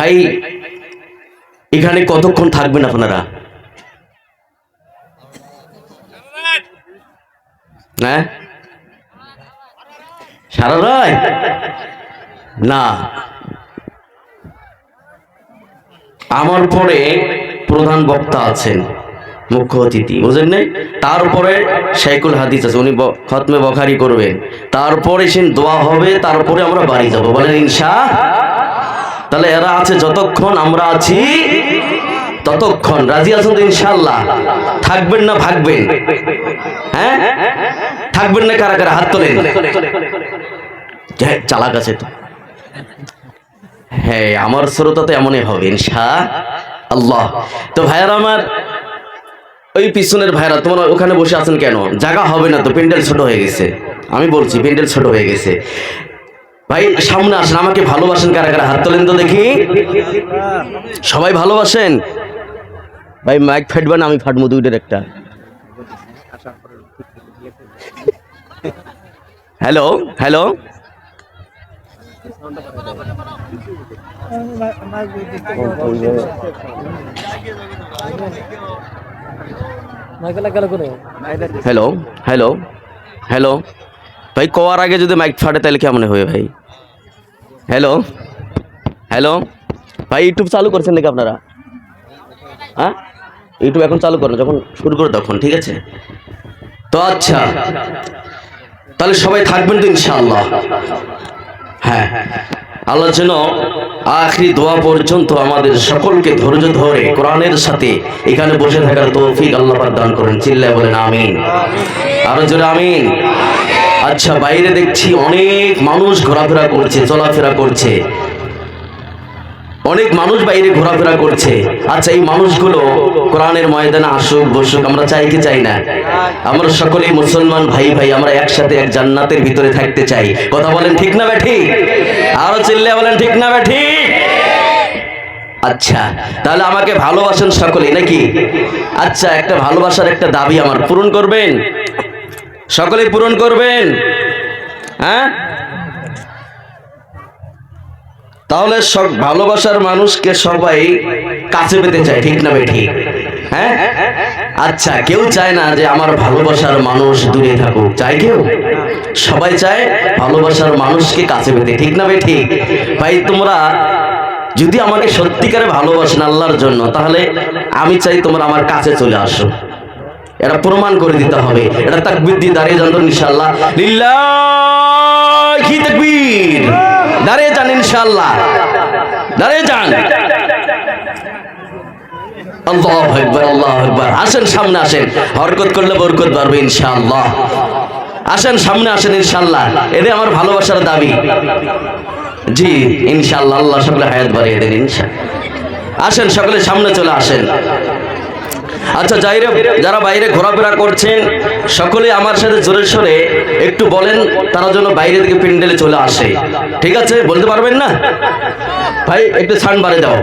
ভাই, এখানে কতক্ষণ থাকবেন আপনারা? হ্যাঁ? সারা রায় না। আমার পরে প্রধান বক্তা আছেন, মুখ্য অতিথি, বুঝেন নাই? তারপরে শাইকুল হাদিস আছে, উনি খতমে বখারি করবেন তারপরে সে দোয়া হবে, তারপরে আমরা বাড়ি যাব। বলেন, ইনশা তাহলে এরা আছে যতক্ষণ আমরা আছি ততক্ষণ। রাজি আছেন তো ইনশাল্লাহ থাকবেন না ভাগবেন? হ্যাঁ? থাকবেন না কারা কারা? হাত তোলেন। হ্যাঁ, চালাক আছে তো। হ্যাঁ আমার শ্রোতা তো এমনই হবে ইনশা আল্লাহ। তো ভাইয়ার আমার ওই পিছনের ভাইরা তোমার ওখানে বসে আছেন কেন? জায়গা হবে না তো প্যান্ডেল ছোট হয়ে গেছে। আমি বলছি প্যান্ডেল ছোট হয়ে গেছে। ভাই, সামনে আসেন, আমাকে ভালোবাসেন কারা কারা? হাত তোলেন তো দেখি। সবাই ভালোবাসেন? ভাই মাইক ফাটবেন আমি ফাটবো দুইটার একটা। Hello hello. Hello hello hello. ভাই, কওয়ার আগে যদি মাইক ফাটে, তাহলে কেমন হবে ভাই? হ্যালো হ্যালো ভাই ইউটিউব চালু করছেন নাকি আপনারা? হ্যাঁ? ইউটিউব এখন চালু করেন, যখন শুরু করে তখন, ঠিক আছে? তো আচ্ছা তাহলে সবাই থাকবেন তো ইনশাআল্লাহ। হ্যাঁ আল্লাহ যেন আখরি দোয়া পর্যন্ত আমাদের সকলকে ধৈর্য ধরে কোরআনের সাথে এখানে বসে থাকার তৌফিক আল্লাহ দান করেন। চিল্লায় বলেন, আমিন। আরও জোরে, আমিন। আচ্ছা বাইরে দেখছি অনেক মানুষ ঘোরাফেরা করছে, চলাফেরা করছে। অনেক মানুষ বাইরে ঘোরাফেরা করছে। আচ্ছা এই মানুষগুলো কোরআনের ময়দানে আসুক, বসুক, আমরা চাই কি চাই না? আমরা সকলেই মুসলমান, ভাই ভাই, আমরা একসাথে এক জান্নাতের ভিতরে থাকতে চাই। কথা বলেন ঠিক না ব্যাঠি? আরও চিল্লে বলেন ঠিক না ব্যাঠি? আচ্ছা তাহলে আমাকে ভালোবাসেন সকলেই, নাকি? আচ্ছা একটা ভালোবাসার একটা দাবি আমার, পূরণ করবেন? সকলেই পূরণ করবেন। হ্যাঁ? তাহলে সব ভালোবাসার মানুষকে সবাই কাছে পেতে চায়, ঠিক না ঠিক। হ্যাঁ? আচ্ছা কেউ চায় না যে আমার ভালোবাসার মানুষ দূরে থাকুক। চায় কেউ? সবাই চায় ভালোবাসার মানুষকে কাছে পেতে, ঠিক না ঠিক। ভাই, তোমরা যদি আমাকে সত্যিকারে ভালোবাসেন আল্লাহর জন্য, তাহলে আমি চাই তোমরা আমার কাছে চলে আসো। এটা প্রমাণ করে দিতে হবে। এটা তাকবীর দিয়ে দাঁড়িয়ে যান তো ইনশাআল্লাহ। লিল্লাহি তাকবীর। দাঁড়িয়ে যান ইনশাআল্লাহ। দাঁড়িয়ে যান। আল্লাহ আকবার আল্লাহ আকবার। আসেন, সামনে আসেন। হরকত করলে বরকত পারবে ইনশাআল্লাহ। আসেন, সামনে আসেন ইনশাআল্লাহ। এদের আমার ভালোবাসার দাবি। জি, ইনশাআল্লাহ, আল্লাহ সকলে হায়াত বাড়িয়ে দেন ইনশাআল্লাহ। আসেন, সকলে সামনে চলে আসেন। আচ্ছা যাইরে, যারা বাইরে ঘোরাফেরা করছেন, সকলে আমার সাথে জোরে সরে একটু বলেন, তারা যেন বাইরে থেকে প্যান্ডেলে চলে আসে। ঠিক আছে? বলতে পারবেন না? ভাই, একটু ছান বাড়ে দাও।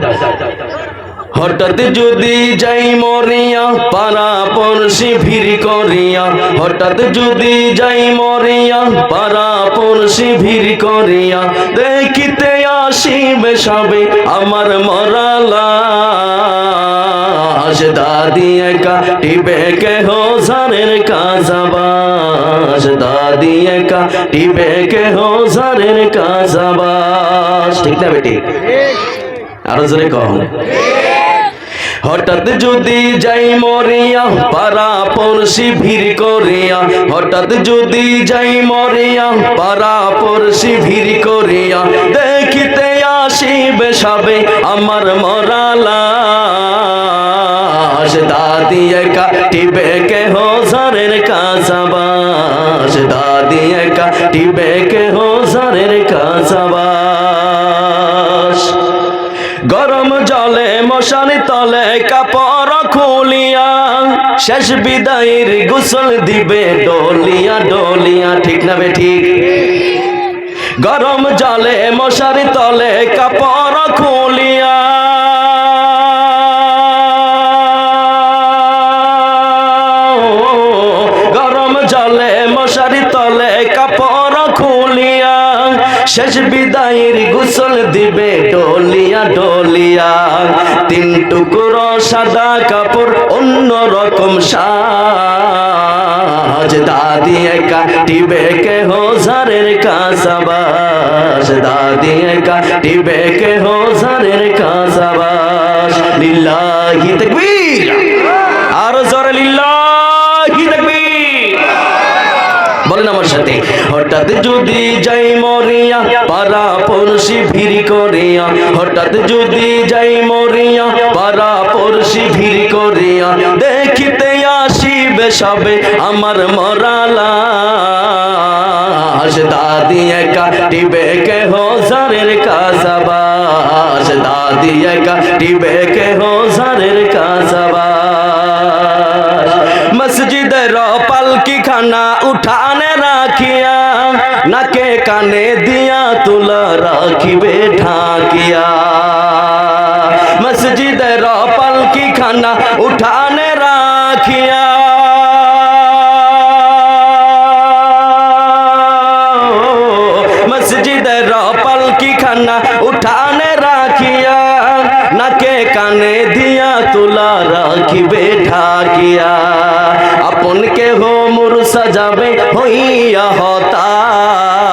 হঠাৎ যদি যাই মরিয়া পারা পড়শি ভিড় করিয়া, হঠাৎ যদি যাই মরিয়া পারা পড়শি ভিড় করিয়া, দেখিতে আসিবে সবে আমার মরালা। আশ দাদি একা টিবে কে হো জানের কাজাবাস দাদি একা টিবে কে হো জানের কাজাবাস ঠিক না বেটি? আরও জোরে কম হঠাৎ যদি যাই মরিয়া পারা পড়শি ভিড় করিয়া। হঠাৎ যদি যাই মরিয়া পারা পড়শি ভিড় করিয়া। দেখিতে আসিবে সবে আমার মরালা দাদি একা টিবে কে হো জারের কাজাবাস দাদি একা টিবে কে হো জারের কাজাবাস গরম জলে মশারি তলে কাপড় খুলিয়া, শেষ বিদায়ের গোসল দিবে ডলিয়া ডলিয়া, ঠিক না বে ঠিক? গরম জলে মশারি তলে কাপড় খুলিয়া জলে মশারি তলে কাপড় খুলিয়া, শেষ বিদায়ের গোসল দিবে ডলিয়া ডলিয়া। তিন টুকরো সাদা কাপড় অন্য রকম সাজ। দাদি একা টিবে কে হোজারের কাসাবাস দাদি একা টিবে কে হোজারের কাসাবাস লিল্লাহি তাকবীর আর জোরে লিল্লাহি তাকবীর বলেন আমার সাথে। হঠাৎ যদি যাই মরিয়া পারা পড়শি ভিড় করিয়া, হঠাৎ যদি যাই মরিয়া পারা পড়শি ভিড় করিয়া, দেখিতে আসিবে সবে আমার মরালা দাদি একা টিবে কে হোজারের কাজাবাস দাদি একা টিবে কে হোজারের কাজাবাস মসজিদের পালকি খানা উঠানে রাখিয়া নাকে কানে দিয়া তুলা রাখিবে ঢাকিয়া মসজিদের পালকি খানা উঠানে রাখিয়া মসজিদের পালকি খানা উঠানে রাখিয়া নাকে কানে দিয়া তুলা রাখিবে ঢাকিয়া আপন কে হো মুর সাজাবে হইয়া হতাশ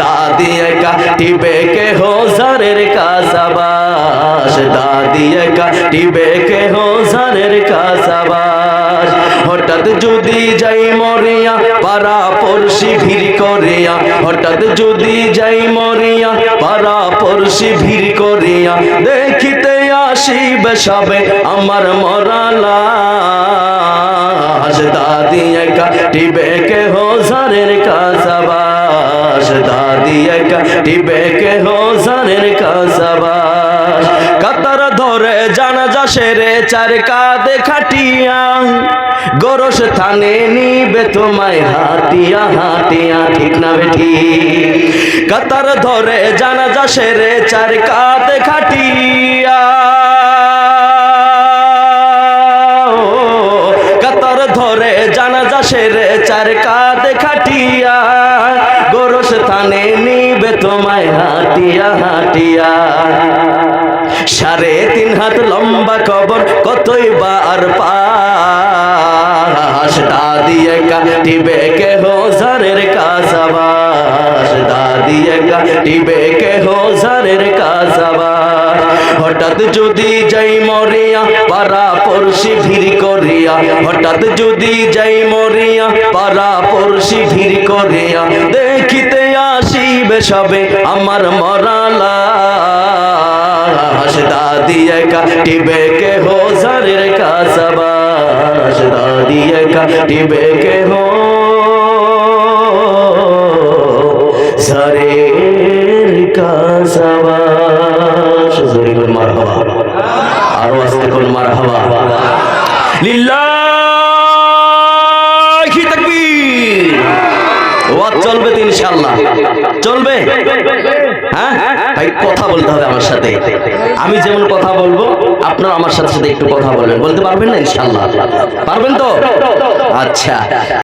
দাদি একা টিবে কে হো জারের কাসাবাস দাদি একা টিবে কে হো জারের কাসাবাস হঠাৎ যদি যাই মরিয়া পারা পড়শি ভিড় করিয়া হঠাৎ যদি যাই মরিয়া পারা পড়শি ভিড় করিয়া দেখিতে আসিবে সবে আমার মরালা। দাদি একা টিবে কে হোজারের কাসাবাস দাদি একা টিবে কে হোজারের কাসাবাস কাতার ধরে জানাজা সেরে চার কাঁধে খাটিয়া গরস থানে নিবে তোমায় হাটিয়া হাটিয়া ঠিক না বেঠি কাতার ধরে জানাজা সেরে চার কাঁধে খাটিয়া কাতার ধরে জানাজা সেরে চার কাঁধে খাটিয়া গরস থানে নিবে তোমায় সাড়ে তিন হাত লম্বা কবর কতই বা আর পাশ দাদি একা টিবে কে হোজারের কাসাবাস দাদি একা টিবে কে হোজারের কাসাবাস হঠাৎ যদি যাই মরিয়া পারা পড়শি ভিড় করিয়া, হঠাৎ যদি যাই মরিয়া পারা পড়শি ভিড় করিয়া, দেখিতে আসিবে সবে আমার মরালা দাদি একা টিবে কে হো জারের কাসাবাস দাদি একা টিবে কে হো জারের কাসাবাস জোরে করে মার হওয়া আরও আস্তে করে মার হওয়া ওয়াজ চলবে তো ইনশাআল্লাহ। চলবে? হ্যাঁ? ভাই, কথা বলতে হবে আমার সাথে। আমি যেমন কথা বলব আপনারা আমার সাথে সাথে একটু কথা বলবেন। বলতে পারবেন না ইনশাল্লাহ পারবেন তো? আচ্ছা।